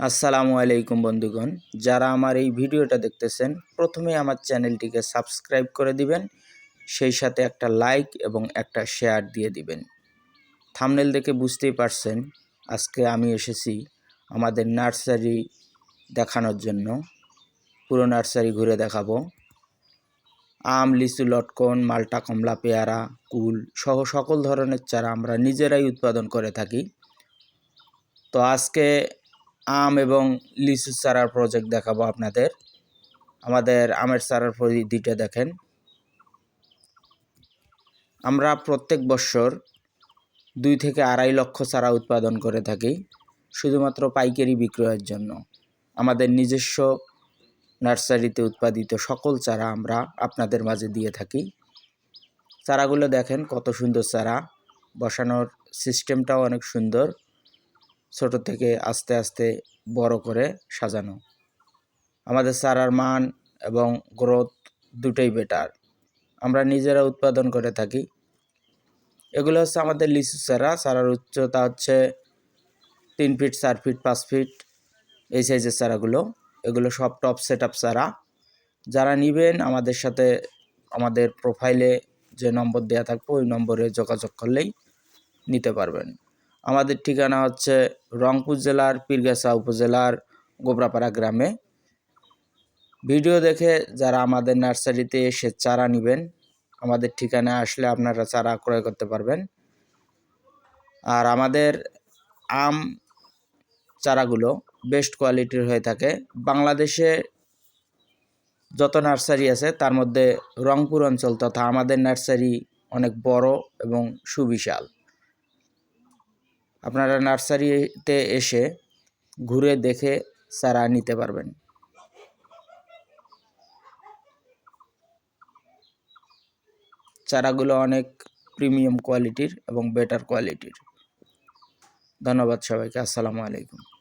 আসসালামু আলাইকুম বন্ধুগণ। যারা আমার এই ভিডিওটা দেখতেছেন, প্রথমে আমার চ্যানেলটিকে সাবস্ক্রাইব করে দিবেন, সেই সাথে একটা লাইক এবং একটা শেয়ার দিয়ে দিবেন। থামনেল দেখে বুঝতেই পারছেন, আজকে আমি এসেছি আমাদের নার্সারি দেখানোর জন্য। পুরো নার্সারি ঘুরে দেখাবো। আম, লিচু, লটকন, মালটা, কমলা, পেয়ারা, কুল সহ সকল ধরনের চারা আমরা নিজেরাই উৎপাদন করে থাকি। তো আজকে আম এবং লিচু চারার প্রজেক্ট দেখাবো আপনাদের। আমাদের আমের চারার পরিধিটা দেখেন। আমরা প্রত্যেক বছর দুই থেকে আড়াই লক্ষ চারা উৎপাদন করে থাকি, শুধুমাত্র পাইকারি বিক্রয়ের জন্য। আমাদের নিজস্ব নার্সারিতে উৎপাদিত সকল চারা আমরা আপনাদের মাঝে দিয়ে থাকি। চারাগুলো দেখেন কত সুন্দর চারা, বসানোর সিস্টেমটাও অনেক সুন্দর। ছোট থেকে আস্তে আস্তে বড় করে সাজানো। আমাদের চারার মান এবং গ্রোথ দুটোই বেটার আমরা নিজেরা উৎপাদন করে থাকি। এগুলো হচ্ছে আমাদের লিচু চারা। চারার উচ্চতা হচ্ছে তিন ফিট চার ফিট পাঁচ ফিট এই সাইজের চারাগুলো। এগুলো সব টপ সেট আপ চারা। যারা নেবেন আমাদের সাথে আমাদের প্রোফাইলে যে নম্বর দেওয়া থাকবে, ওই নম্বরে যোগাযোগ করলেই নিতে পারবেন। আমাদের ঠিকানা হচ্ছে রংপুর জেলার পীরগাছা উপজেলার গোবরাপাড়া গ্রামে। ভিডিও দেখে যারা আমাদের নার্সারিতে এসে চারা নেবেন, আমাদের ঠিকানায় আসলে আপনারা চারা ক্রয় করতে পারবেন। আর আমাদের আম চারাগুলো বেস্ট কোয়ালিটির হয়ে থাকে। বাংলাদেশে যত নার্সারি আছে, তার মধ্যে রংপুর অঞ্চল তথা আমাদের নার্সারি অনেক বড় এবং সুবিশাল। আপনারা নার্সারিতে এসে ঘুরে দেখে চারা নিতে পারবেন। চারাগুলো অনেক প্রিমিয়াম কোয়ালিটির এবং বেটার কোয়ালিটির। ধন্যবাদ সবাইকে, আসসালামু আলাইকুম।